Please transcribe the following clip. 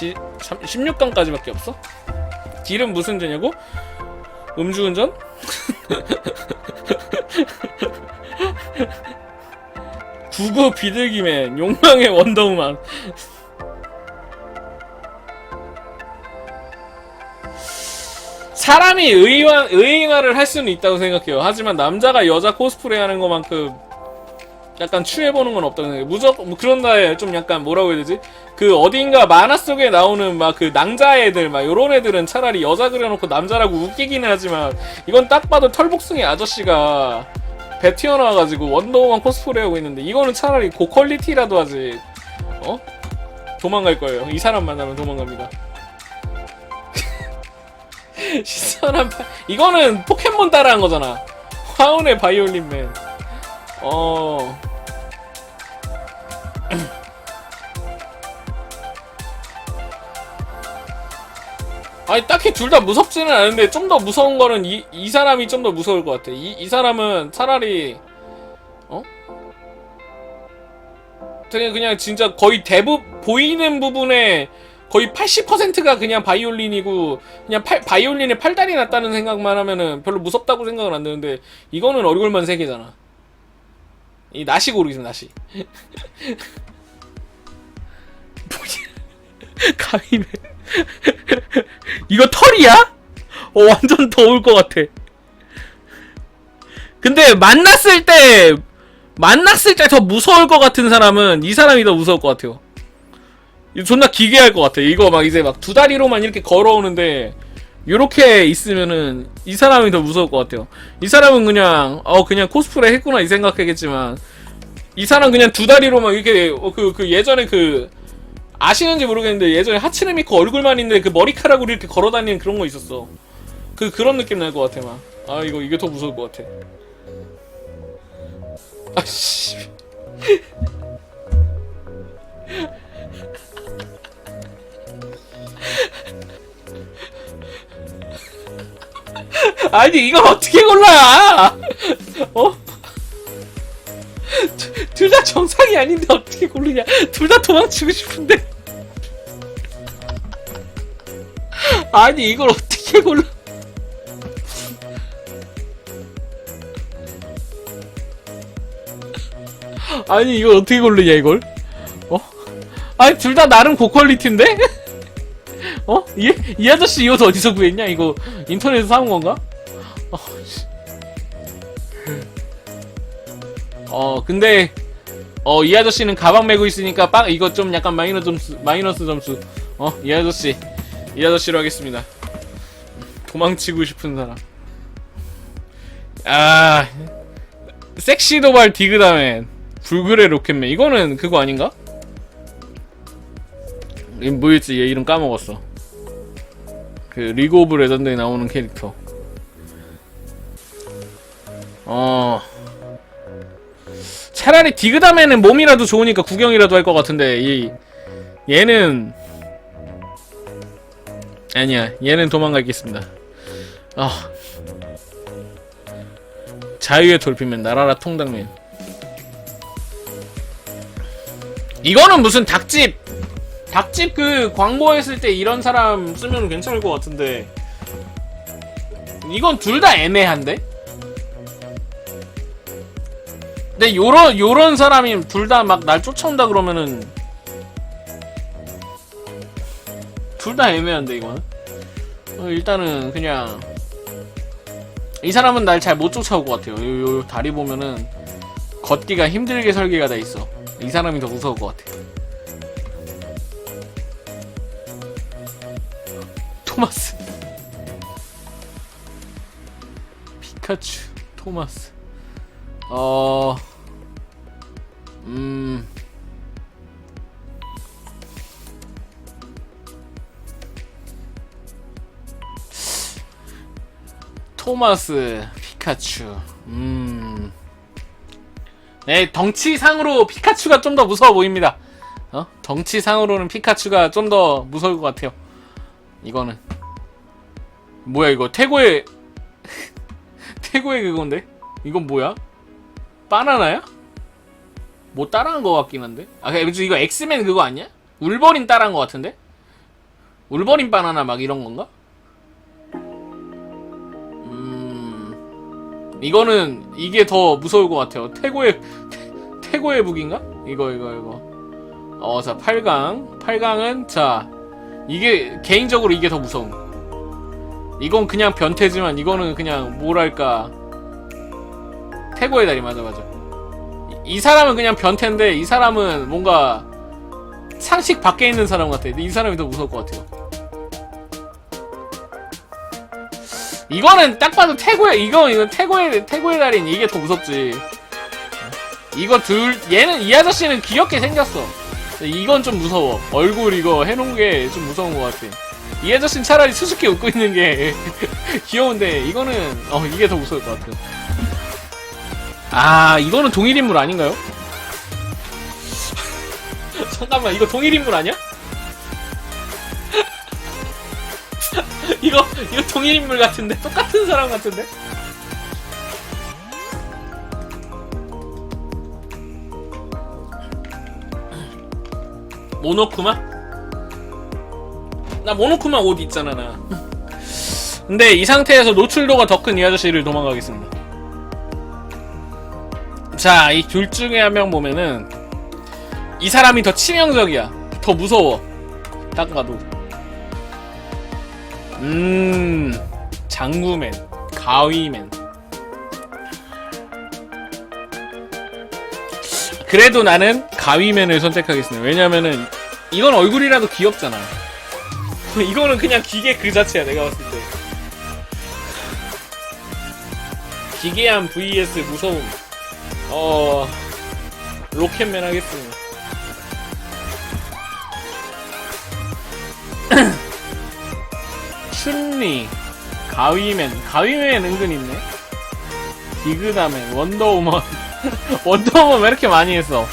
시, 16강까지밖에 없어? 딜은 무슨 되냐고? 음주운전? 구구 비둘기맨 욕망의 원더우만 사람이 의화, 의행화를 할 수는 있다고 생각해요. 하지만 남자가 여자 코스프레 하는 것만큼 약간 취해보는 건 생각해요. 무조건, 뭐 그런 다에 좀 약간 뭐라고 해야 되지? 그 어딘가 만화 속에 나오는 막 그 낭자 애들, 막 요런 애들은 차라리 여자 그려놓고 남자라고 웃기기는 하지만 이건 딱 봐도 털복숭이 아저씨가 배 튀어나와가지고 원더우먼 코스프레 하고 있는데 이거는 차라리 고퀄리티라도 하지. 어? 도망갈 거예요. 이 사람 만나면 도망갑니다. 시선한 파... 이거는 포켓몬 따라한 거잖아. 화운의 바이올린맨. 어. 아니 딱히 둘 다 무섭지는 않은데 좀 더 무서운 거는 이, 이 사람이 좀 더 무서울 것 같아. 이, 이 사람은 차라리 어? 그냥 그냥 진짜 거의 대부 보이는 부분에 거의 80%가 그냥 바이올린이고 그냥 팔, 바이올린에 팔다리 났다는 생각만 하면은 별로 무섭다고 생각은 안 드는데 이거는 얼굴만 세 개잖아. 이 나시 고르겠습니다. 나시. 가위맨. 이거 털이야? 어 완전 더울 것 같아. 근데 만났을 때 만났을 때 더 무서울 것 같은 사람은 이 사람이 더 무서울 것 같아요. 존나 기괴할 것 같아. 이거 막 이제 막 두 다리로만 이렇게 걸어오는데 요렇게 있으면은 이 사람이 더 무서울 것 같아요. 이 사람은 그냥 어 그냥 코스프레 했구나 이 생각하겠지만 이 사람 그냥 두 다리로만 이렇게 그그 예전에 그 아시는지 모르겠는데 예전에 하츠네 미코 얼굴만 있는데 그 머리카락으로 이렇게 걸어다니는 그런 거 있었어. 그 그런 느낌 날 것 같아 막. 아 이거 이게 더 무서울 것 같아. 아씨. 아니 이걸 어떻게 골라야? 어? 둘 다 정상이 아닌데 어떻게 고르냐? 둘 다 도망치고 싶은데. 아니 이걸 어떻게 골라? 아니 이걸 어떻게 고르냐 이걸? 어? 아니 둘 다 나름 고퀄리티인데? 어? 이, 이 아저씨 이 옷 어디서 구했냐 이거 인터넷에서 사온 건가? 어, 씨. 어 근데 어 이 아저씨는 가방 메고 있으니까 빵 이거 좀 약간 마이너 점수 마이너스 점수 어 이 아저씨 이 아저씨로 하겠습니다. 도망치고 싶은 사람. 아 섹시 도발 디그다맨. 불그레 로켓맨. 이거는 그거 아닌가? 이 뭐였지? 얘 이름 까먹었어. 그 리그 오브 레전드에 나오는 캐릭터. 어. 차라리 디그다맨은 몸이라도 좋으니까 구경이라도 할 것 같은데 이 얘는 아니야 얘는 도망가겠습니다. 아. 자유의 돌핀맨 나라라 통닭맨. 이거는 무슨 닭집! 닭집 그 광고했을 때 이런 사람 쓰면 괜찮을 것 같은데. 이건 둘 다 애매한데? 근데 요런 요런 사람이 둘 다 막 날 쫓아온다 그러면은 둘 다 애매한데 이거는? 어, 일단은 그냥 이 사람은 날 잘 못 쫓아올 것 같아요. 요, 요 다리 보면은 걷기가 힘들게 설계가 돼 있어. 이 사람이 더 무서울 것 같아. 토마스. 피카츄 토마스. 어... 음... 토마스 피카츄. 음... 네 덩치상으로 피카츄가 좀 더 무서워 보입니다. 어? 덩치상으로는 피카츄가 좀 더 무서울 것 같아요. 이거는. 뭐야 이거? 태고의 태고의 그건데? 이건 뭐야? 바나나야? 뭐 따라한 거 같긴 한데? 아 이거 엑스맨 그거 아니야? 울버린 따라한 거 같은데? 울버린 바나나 막 이런 건가? 이거는 이게 더 무서울 것 같아요. 태고의 태, 태고의 북인가? 이거 이거 이거. 어 자 8강 8강은 자 이게 개인적으로 이게 더 무서운. 이건 그냥 변태지만 이거는 그냥 뭐랄까 태고의 다리 맞아 맞아. 이, 이 사람은 그냥 변태인데 이 사람은 뭔가 상식 밖에 있는 사람 같아. 이 사람이 더 무서울 것 같아요. 이거는 딱 봐도 태고의 이거 이거 태고의 태고의 달인 이게 더 무섭지. 이거 둘 얘는 이 아저씨는 귀엽게 생겼어. 이건 좀 무서워. 얼굴 이거 해놓은 게 좀 무서운 것 같아. 이 아저씨는 차라리 수줍게 웃고 있는 게 귀여운데 이거는 어 이게 더 무서울 것 같아. 아 이거는 동일 인물 아닌가요? 잠깐만 이거 동일 인물 아니야? 이거 이거 동일 인물 같은데 똑같은 사람 같은데? 모노쿠마? 나 모노쿠마 옷 있잖아 나. 근데 이 상태에서 노출도가 더 큰 이 아저씨를 도망가겠습니다. 자, 이 둘 중에 한 명 보면은 이 사람이 더 치명적이야. 더 무서워. 딱 봐도. 음, 장구맨, 가위맨. 그래도 나는 가위맨을 선택하겠습니다. 왜냐면은 이건 얼굴이라도 귀엽잖아. 이거는 그냥 기계 그 자체야, 내가 봤을 때. 기괴함 vs 무서움. 어, 로켓맨 하겠습니다. 춘리, 가위맨, 가위맨 은근 있네. 디그다맨, 원더우먼. 원더우먼 왜 이렇게 많이 했어?